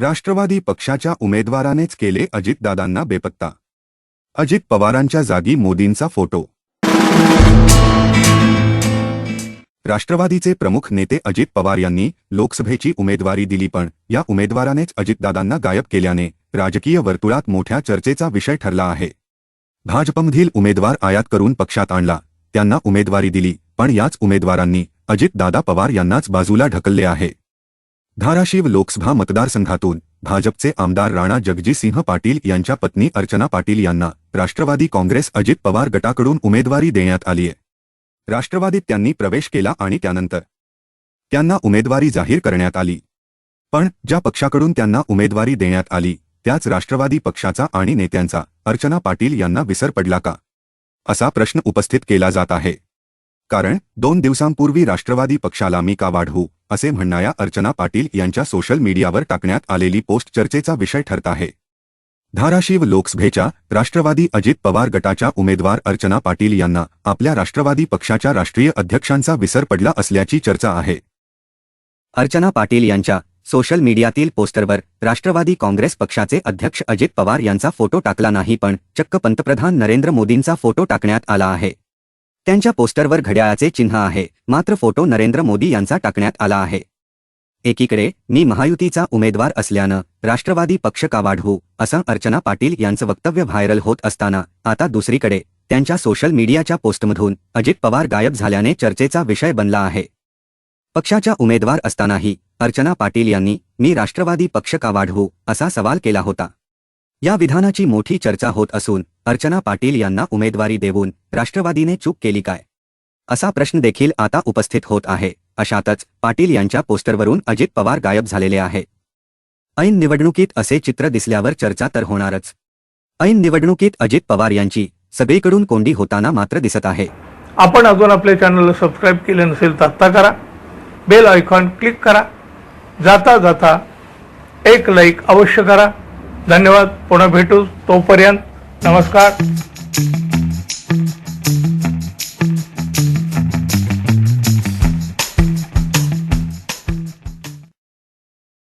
राष्ट्रवादी पक्षाच्या उमेदवारानेच केले अजितदादांना बेपत्ता. अजित पवारांच्या जागी मोदींचा फोटो. राष्ट्रवादीचे प्रमुख नेते अजित पवार यांनी लोकसभेची उमेदवारी दिली पण या उमेदवारानेच अजितदादांना गायब केल्याने राजकीय वर्तुळात मोठ्या चर्चेचा विषय ठरला आहे. भाजपमधील उमेदवार आयात करून पक्षात आणला त्यांना उमेदवारी दिली पण याच उमेदवारांनी अजितदादा पवार यांनाच बाजूला ढकलले आहे. धाराशिव लोकसभा मतदारसंघातून भाजपचे आमदार राणा जगजीसिंह पाटील यांच्या पत्नी अर्चना पाटील यांना राष्ट्रवादी काँग्रेस अजित पवार गटाकडून उमेदवारी देण्यात आलीय. राष्ट्रवादीत त्यांनी प्रवेश केला आणि त्यानंतर त्यांना उमेदवारी जाहीर करण्यात आली. पण ज्या पक्षाकडून त्यांना उमेदवारी देण्यात आली त्याच राष्ट्रवादी पक्षाचा आणि नेत्यांचा अर्चना पाटील यांना विसर पडला का? असा प्रश्न उपस्थित केला जात आहे. कारण दोन दिवसांपूर्वी राष्ट्रवादी पक्षाला मी का वाढवू असे म्हणणाऱ्या अर्चना पाटील यांच्या सोशल मीडियावर टाकण्यात आलेली पोस्ट चर्चेचा विषय ठरत आहे. धाराशिव लोकसभेच्या राष्ट्रवादी अजित पवार गटाच्या उमेदवार अर्चना पाटील यांना आपल्या राष्ट्रवादी पक्षाच्या राष्ट्रीय अध्यक्षांचा विसर पडला असल्याची चर्चा आहे. अर्चना पाटील यांच्या सोशल मीडियातील पोस्टरवर राष्ट्रवादी काँग्रेस पक्षाचे अध्यक्ष अजित पवार यांचा फोटो टाकला नाही पण चक्क पंतप्रधान नरेंद्र मोदींचा फोटो टाकण्यात आला आहे. त्यांच्या पोस्टरवर घड्याळाचे चिन्ह आहे. मात्र फोटो नरेंद्र मोदी यांचा टाकण्यात आला आहे. एकीकडे मी महायुतीचा उमेदवार असल्यानं राष्ट्रवादी पक्ष का वाढवू असं अर्चना पाटील यांचं वक्तव्य व्हायरल होत असताना आता दुसरीकडे त्यांच्या सोशल मीडियाच्या पोस्टमधून अजित पवार गायब झाल्याने चर्चेचा विषय बनला आहे. पक्षाच्या उमेदवार असतानाही अर्चना पाटील यांनी मी राष्ट्रवादी पक्ष का वाढवू असा सवाल केला होता. या विधानाची मोठी चर्चा होत असून अर्चना पाटील यांना उमेदवारी देऊन राष्ट्रवादीने चूक केली काय? असा प्रश्न देखील आता उपस्थित होत आहे. अशातच पाटील यांच्या पोस्टरवरून अजित पवार गायब झालेले आहे. ऐन निवडणुकीत असे चित्र दिसल्यावर चर्चा तर होणारच. ऐन निवडणुकीत अजित पवार यांची सगळीकडून कोंडी होताना मात्र दिसत आहे. आपण अजून आपल्या चॅनलला सबस्क्राईब केले नसेल तर आत्ता करा. बेल आयकॉन क्लिक करा. जाता जाता एक लाईक अवश्य करा. धन्यवाद. पुन्हा भेटू तोपर्यंत नमस्कार.